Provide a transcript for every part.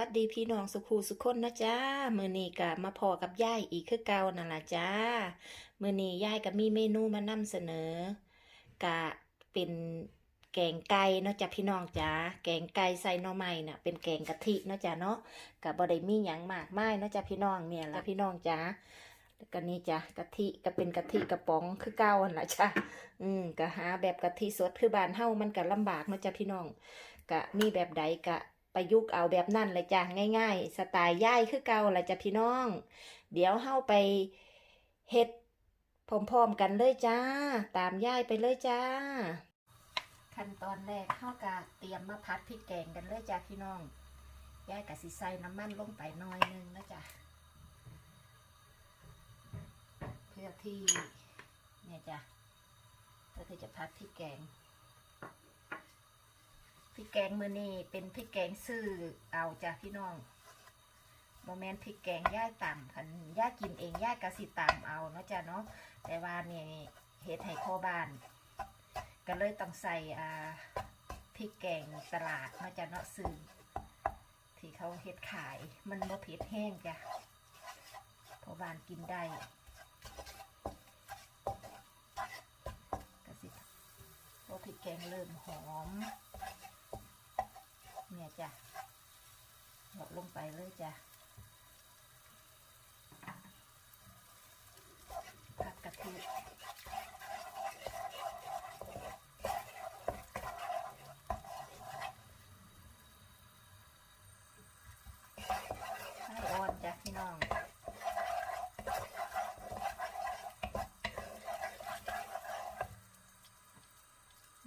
วัสดีพี่น้องสุขูสุขคนนะจ้ามือนี้ก็มาพอกับย่ายอีกคือเก่านั่นล่ะจ้ามือนี้ย่ายก็มีเมนูมานำเสนอกะเป็นแกงไก่เนาะจ้ะพี่น้องจ้าแกงไก่ใส่หน่อไม้น่ะเป็นแกงกะทิเนาะจ้ะเนาะกะบ่ได้มีหยังมากมายเนาะจ้ะพี่น้องเนี่ยล่ะพี่น้องจ้าแล้วก็นี่จ้ะกะทิก็เป็นกะทิกระป๋องคือเก่าหั่นล่ะจ้าอืมก็หาแบบกะทิสดคือบ้านเฮามันก็ลำบากเนาะจ้ะพี่น้องกะมีแบบใดกะ ประยุกต์เอาแบบนั่นเลยจ้ะง่าย ๆ สไตล์ย่ายคือเก่าละจ้ะพี่น้อง เดี๋ยวเฮาไปเฮ็ดพร้อมๆกันเลยจ้า ตามย่ายไปเลยจ้า ขั้นตอนแรกเฮากะเตรียมมาพัดพริกแกงกันเลยจ้ะพี่น้องย่ายกะสิใส่น้ำมันลงไปน่อยนึงนะจ้ะเพื่อที่เนี่ยจ้ะเพื่อที่จะพัดพริกแกง พริกแกงมือนี่เป็นพริกแกงซื้อเอาจ้ะพี่น้องโมเมนต์พริกแกงย่าต่ำคันย่ากินเองย่ากะสิต่ำเอาเนาะจ้ะเนาะแต่ว่าเนี่ยเฮ็ดให้พ่อบ้าน ก็เลยต้องใส่อ่าพริกแกงตลาดเนาะจ้ะเนาะซื้อที่เขาเฮ็ดขายมันบ่เผ็ดแห้งจ้ะพ่อบ้านกินได้กะสิพอพริกแกงเริ่มหอม เนี่ยจ้ะหยดลงไปเลยจ้ะผัดกะทิให้อ่อนจ้ะพี่น้อง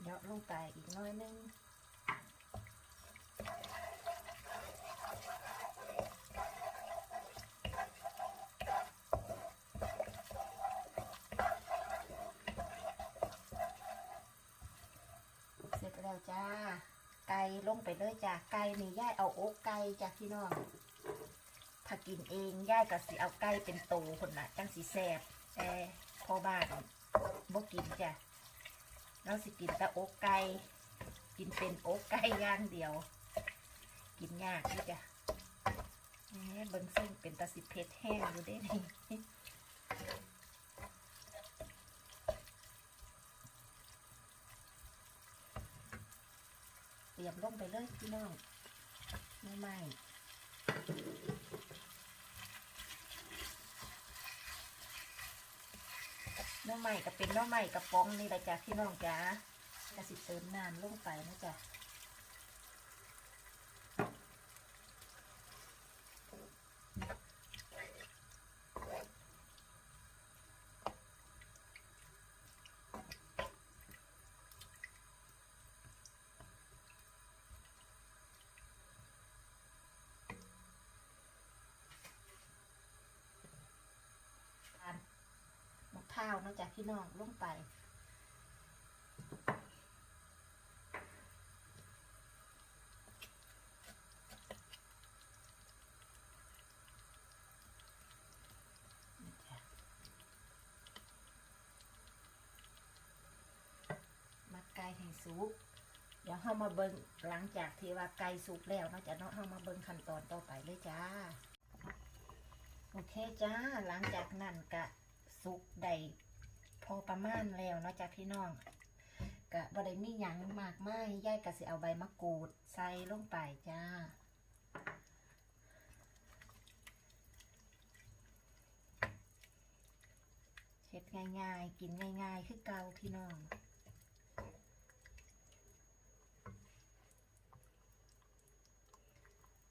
เยอะลงไปอีกน้อยนึง แล้วจ้า ไก่ลงไปเลยจ้าไก่นี่ย่ายเอาอกไก่จ้าพี่น้องถ้ากินเองย่ายก็สิเอาไก่เป็นโตคนละจังสีแสบแต่พอบ้านบ่กินจ้ะเราสิกินแต่อกไก่กินเป็นอกไก่ย่างเดียว กินยากนี่จ้ะแหมเบิ่งซึ่งเป็นตาสิเผ็ดแห้งอยู่ได้นี่ เตรี ยบลงไปเลยพี่น้องไม่ไหม่น้องใหม่ก็เป็นน้องใหม่กระป๋องนี่แหละจ้ะพี่น้องจ้ะกระสิเติมน้ำลงไปนะจ๊ะทานมะพร้าวนะจ๊ะพี่น้องลงไปมาไก่ให้สุก เดี๋ยวเข้ามาเบิ่งหลังจากที่ว่าไก่สุกแล้วเนาะจะเนาะเข้ามาเบิ่งขั้นตอนต่อไปเลยจ้าโอเคจ้า หลังจากนั้นกะสุกได้ พอประมาณแล้วเนาะจ้าพี่น้องกะบ่ได้มีหยังมากมายย่ายกะสิเอาใบมะกรูดใส่ลงไปจ้าเฮ็ดง่ายๆ กินง่าย ๆ คือเกาพี่น้อง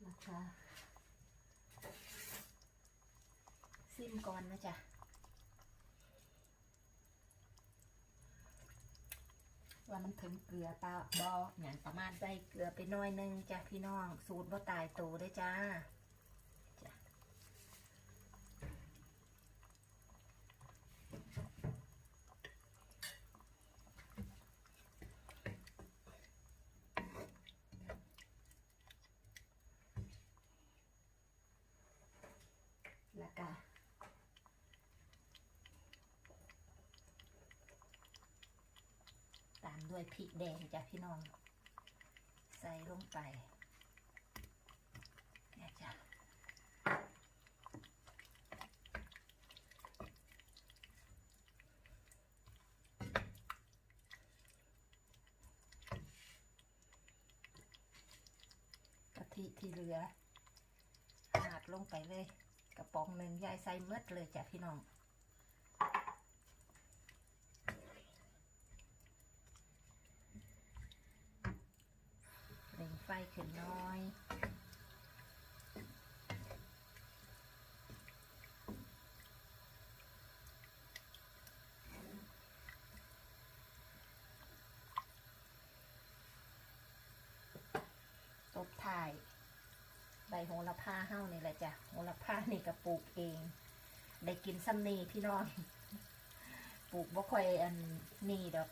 นะคะซิมก่อนนะจ๊ะ ว่ามันถึงเกลือปลาบออย่างประมาณใส่เกลือไปน้อยหนึงจ้ะพี่น้อง สูตรว่าตายโตได้จ้าจ้ะแล้วก็ ตาม ด้วยพริกแดงจ้ะพี่น้อง ใส่ลงไปแจ้ะกะทิที่เหลือหาดลงไปเลย กระป๋องหนึ่งยายใส่เมดเลยจ้ะพี่น้อง เร่งไฟขึ้นน้อยตบถ่ายใบโหระพาเฮ้านี่แหละจ้ะโหระพานี่ก็ปลูกเอง ได้กินซ้ำนีพี่น้อง ปลูกบ่ค่อยอันนี่ดอก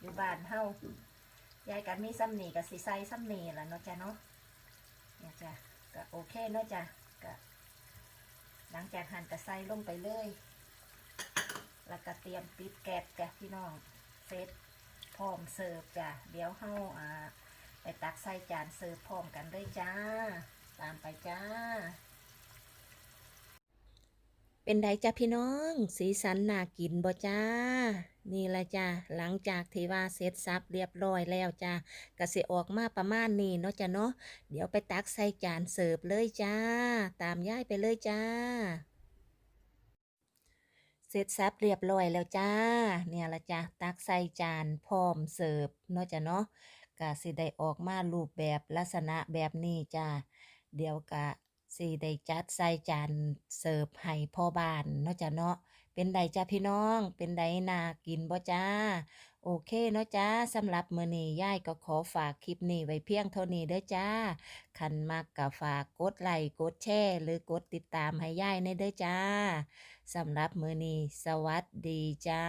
อยู่บ้านเฮ้า ยายกันมีซ้ำนีกับสีไซซ้ำนีละเนาะจ้ะเนาะเนี่ยจ้ะก็โอเคเนาะจ้ะก็หลังจากหั่นกระไซลงไปเลย แล้วก็เตรียมปิดแก๊สจ้ะพี่น้องเซตพร้อมเสิร์ฟจ้ะเดี๋ยวเฮาอ่าไปตักใส่จานเสิร์ฟพร้อมกันเลยจ้า ตามไปจ้า เป็นไดจ้าพี่น้อง สีสันน่ากินบ่จ้า นี่ละจ้าหลังจากที่ว่าเสร็จสับเรียบร้อยแล้วจ้าก็สิออกมาประมาณนี้เนาะจ้าเนาะเดี๋ยวไปตักใส่จานเสิร์ฟเลยจ้า ตามย่ายไปเลยจ้าเสร็จสับเรียบร้อยแล้วจ้า เนี่ยละจ้าตักใส่จานพร้อมเสิร์ฟเนาะจ้าเนาะก็สิได้ออกมารูปแบบลักษณะแบบนี้จ้าเดี๋ยวก็ สิได้จัดใส่จานเสิร์ฟให้พ่อบ้านเนาะจ้ะเนาะเป็นไดจ้าพี่น้องเป็นไดนากินบ่จ้า โอเคเนาะจ้าสำหรับมื้อนี้ยายก็ขอฝากคลิปนี้ไว้เพียงเท่านี้เด้อจ้าคันมักก็ฝากกดไลค์กดแชร์หรือกดติดตามให้ยายในเด้อจ้าสำหรับมื้อนี้สวัสดีจ้า